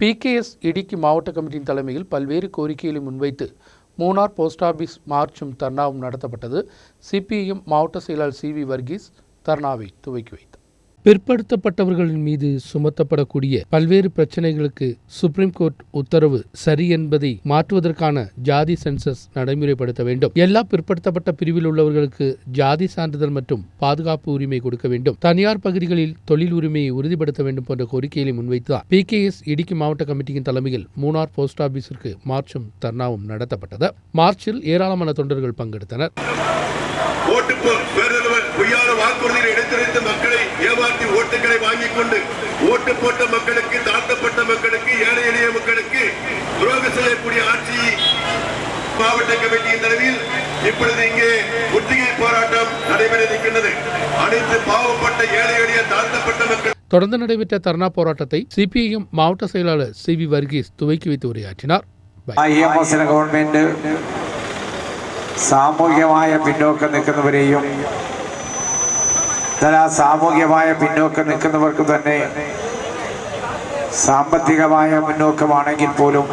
BKS இடுக்கி மாவட்ட கமிட்டியின் தலைமையில் பல்வேறு கோரிக்கைகளை முன்வைத்து மூணார் போஸ்ட் ஆபீஸ் மார்ச்சும் தர்ணாவும் நடத்தப்பட்டது. சிபிஎம் மாவட்ட செயலாளர் சி வி வர்கீஸ் தர்ணாவை துவக்கி வைத்தார். பிற்படுத்தப்பட்டவர்களின் மீது சுமத்தப்படக்கூடிய பல்வேறு பிரச்சனைகளுக்கு சுப்ரீம் கோர்ட் உத்தரவு சரி என்பதை மாற்றுவதற்கான ஜாதி சென்சஸ் நடைமுறைப்படுத்த வேண்டும். எல்லா பிற்படுத்தப்பட்ட பிரிவில் உள்ளவர்களுக்கு ஜாதி சான்றிதழ் மற்றும் பாதுகாப்பு உரிமை கொடுக்க வேண்டும். தனியார் பகுதிகளில் தொழில் உரிமையை உறுதிப்படுத்த வேண்டும் போன்ற கோரிக்கைகளை முன்வைத்துதான் பிகேஎஸ் இடுக்கி மாவட்ட கமிட்டியின் தலைமையில் மூணார் போஸ்ட் ஆபீஸிற்கு மார்ச்சும் தர்ணாவும் நடத்தப்பட்டது. மார்ச்சில் ஏராளமான தொண்டர்கள் பங்கெடுத்தனர். ஓட்டுகளை வாங்கிக் கொண்டு ஓட்டு போட்ட மக்களுக்கு தாழ்த்தப்பட்ட மக்களுக்கு ஏழை எளிய மக்களுக்கு துரோகம் செய்யக்கூடிய ஆட்சி மாவட்ட கமிட்டியின் தலைமையில் இப்பொழுது இங்கே முற்றுகை போராட்டம் நடைபெற இருக்கின்றது அனைத்து பாவப்பட்ட ஏழை எளிய தாழ்த்தப்பட்ட மக்கள் தொடர்ந்து நடைபெற்ற தர்ணா போராட்டத்தை சிபிஐஎம் மாவட்ட செயலாளர் சி வி வர்கீஸ் துவக்கி வைத்து உரையாற்றினார் பை. ഐ എം എസിന് ഗവൺമെന്റ് സാമൂഹ്യമായ പിന്നോക്കം നിൽക്കുന്നവരെയും എന്നാൽ ആ സാമൂഹ്യമായ പിന്നോക്കം നിൽക്കുന്നവർക്ക് തന്നെ സാമ്പത്തികമായ മുന്നോക്കമാണെങ്കിൽ പോലും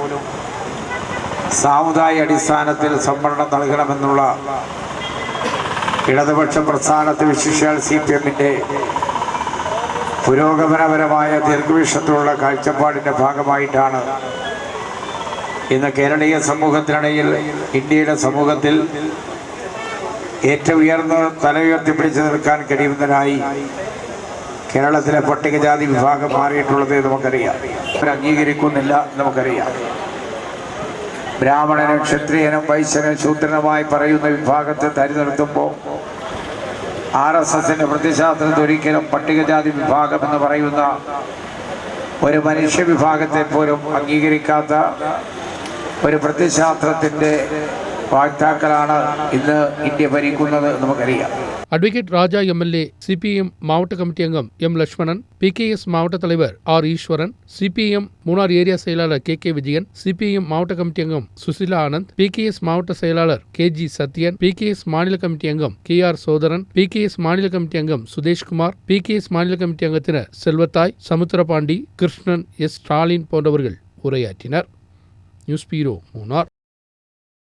സാമുദായിക അടിസ്ഥാനത്തിൽ സംവരണം നൽകണമെന്നുള്ള ഇടതുപക്ഷ പ്രസ്ഥാനത്തെ വിശിഷ്യാൽ സി പി എമ്മിന്റെ പുരോഗമനപരമായ ദീർഘവീക്ഷണത്തിലുള്ള കാഴ്ചപ്പാടിന്റെ ഭാഗമായിട്ടാണ് ഇന്ന് കേരളീയ സമൂഹത്തിനിടയിൽ ഇന്ത്യയുടെ സമൂഹത്തിൽ ഏറ്റവും ഉയർന്ന തല ഉയർത്തിപ്പിടിച്ചു നിൽക്കാൻ കഴിയുന്നതിനായി കേരളത്തിലെ പട്ടികജാതി വിഭാഗം മാറിയിട്ടുള്ളത് നമുക്കറിയാം. അവർ അംഗീകരിക്കുന്നില്ല നമുക്കറിയാം. ബ്രാഹ്മണനും ക്ഷത്രിയനും വൈശ്യനും ശൂദ്രനുമായി പറയുന്ന വിഭാഗത്തെ തരി നിർത്തുമ്പോൾ ആർ എസ് എസിന്റെ പ്രതിശാസ്ത്രത്തിൽ ഒരിക്കലും പട്ടികജാതി വിഭാഗം എന്ന് പറയുന്ന ഒരു മനുഷ്യ വിഭാഗത്തെ പോലും അംഗീകരിക്കാത്ത ഒരു പ്രതിശാസ്ത്രത്തിന്റെ വാക്താക്കളാണ് ഇന്ന് ഇന്ത്യ ഭരിക്കുന്നത് നമുക്കറിയാം அட்வொகேட் ராஜா எம்எல்ஏ சிபிஎம் மாவட்ட கமிட்டி அங்கம் எம் லட்சுமணன் பிகேஎஸ் மாவட்ட தலைவர் R Eswaran CPM Munnar area செயலாளர் கே கே விஜயன் சிபிஎம் மாவட்ட கமிட்டி அங்கம் சுசிலா ஆனந்த் பிகேஎஸ் மாவட்ட செயலாளர் கே ஜி சத்யன் பிகேஎஸ் மாநில கமிட்டி அங்கம் கே ஆர் சோதரன் பிகேஎஸ் மாநில கமிட்டி அங்கம் சுதேஷ்குமார் பிகேஎஸ் மாநில கமிட்டி அங்கத்தினர் செல்வத்தாய் சமுத்திரபாண்டி கிருஷ்ணன் எஸ் ஸ்டாலின் போன்றவர்கள் உரையாற்றினர் நியூஸ் பீரோ மூணார்